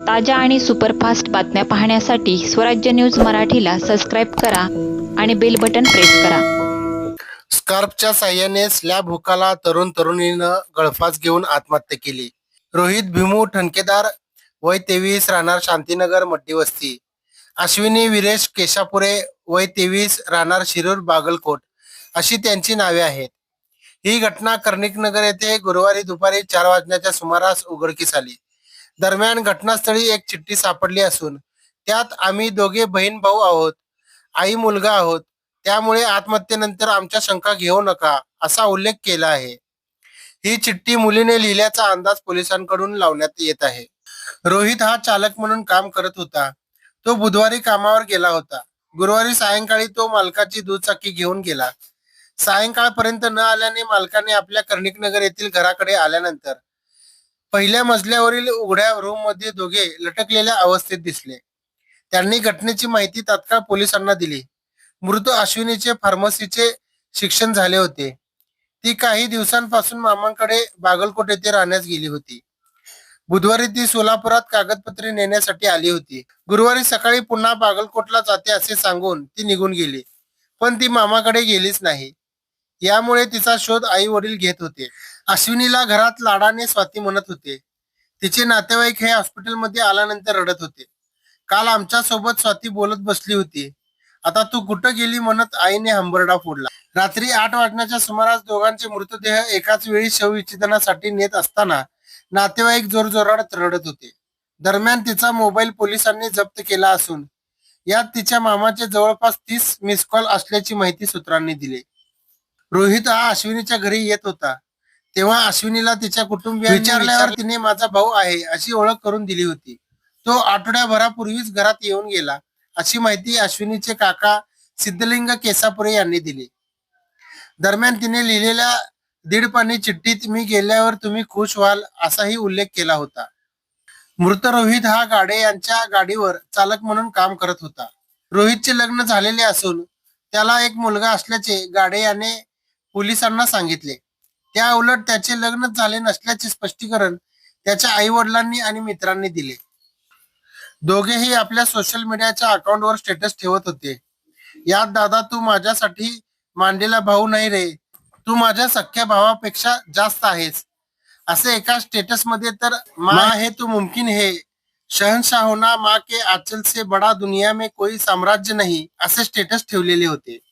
ताज्या आणि सुपरफास्ट बातम्या पाहण्यासाठी स्वराज्य न्यूज मराठीला सबस्क्राईब करा आणि बेल बटन प्रेस करा. स्कार्फच्या साह्याने स्लॅब हुकाला तरुण तरुणीनं गळफास घेऊन आत्महत्या केली. रोहित भीमू ठणकेदार वय तेवीस राहणार शांतीनगर मट्टी वस्ती. अश्विनी विरेश केशापुरे वय तेवीस राहणार शिरूर बागलकोट अशी त्यांची नावे आहेत. ही घटना कर्णिकनगर येथे गुरुवारी दुपारी चार वाजण्याच्या सुमारास उघडकीस आली. दरम्यान घटनास्थळी एक चिठ्ठी सापडली असून त्यात आम्ही दोघे बहीण भाऊ आहोत. आई मुलगा आहोत. त्यामुळे आत्महत्येनंतर आमच्या शंका घेऊ नका असा उल्लेख केला आहे. ही चिठ्ठी मुलीने लिहिल्याचा अंदाज पोलिसांकडून लावण्यात येत आहे. रोहित हा चालक म्हणून काम करत होता. तो बुधवारी कामावर गेला होता. गुरुवारी सायंकाळी तो मालकाची दुचाकी घेऊन गेला. सायंकाळपर्यंत न आल्याने मालकाने आपल्या कर्णिकनगर येथील घराकडे आल्यानंतर पहिल्या मजल्यावरील उघड्या रूममध्ये दोघे लटकलेल्या अवस्थेत दिसले. त्यांनी घटनेची माहिती तात्काळ पोलिसांना दिली. मृत अश्विनीचे फार्मसीचे शिक्षण झाले होते. ती काही दिवसांपासून मामांकडे बागलकोट येथे राहण्यास गेली होती. बुधवारी ती सोलापुरात कागदपत्रे नेण्यासाठी आली होती. गुरुवारी सकाळी पुन्हा बागलकोटला जाते असे सांगून ती निघून गेली. पण ती मामाकडे गेलीच नाही. यामुळे तिचा शोध आई वडील घेत होते. अश्विनीला घरात लाडाने स्वाती म्हणत होते. तिचे नातेवाईक हे हॉस्पिटलमध्ये आल्यानंतर रडत होते. काल आमच्यासोबत स्वाती बोलत बसली होती. आता तू कुठं गेली म्हणत आईने हंबरडा फोडला. रात्री आठ वाजण्याच्या सुमारास दोघांचे मृतदेह एकाच वेळी शवविच्छेदनासाठी नेत असताना नातेवाईक जोरजोरात रडत होते. दरम्यान तिचा मोबाईल पोलिसांनी जप्त केला असून यात तिच्या मामाचे जवळपास तीस मिस कॉल असल्याची माहिती सूत्रांनी दिली. रोहित हा अश्विनीच्या घरी येत होता. तेव्हा अश्विनीला तिच्या कुटुंबियांनी विचारल्यावर तिने माझा भाऊ आहे अशी ओळख करून दिली होती. तो आठवड्याभरापूर्वीच घरात येऊन गेला. अशी माहिती अश्विनीचे काका सिद्धलिंग केसापुरे यांनी दिली. दरम्यान तिने लिहिलेल्या दीड पाणी चिठ्ठीत मी गेल्यावर तुम्ही खुश व्हाल असाही उल्लेख केला होता. मृत रोहित हा गाडे यांच्या गाडीवर चालक म्हणून काम करत होता. रोहितचे लग्न झालेले असून त्याला एक मुलगा असल्याचे गाडे याने पोलिसांना सांगितले. त्या उलट त्याचे लग्न झाले नसल्याचे स्पष्टीकरण त्याच्या आई वडिलांनी आणि मित्रांनी दिले. दोघेही आपल्या सोशल मीडियाच्या अकाउंटवर स्टेटस ठेवत होते. यात दादा तू माझ्यासाठी मांडलेला भाऊ नाही रे. तू माझ्या सख्या भावापेक्षा जास्त आहेस. असे एका स्टेटसमध्ये तर माँ है तो मुमकिन है. शहनशाह होना माँ के आंचल से बडा दुनिया में कोई साम्राज्य नहीं असे स्टेटस ठेवलेले होते.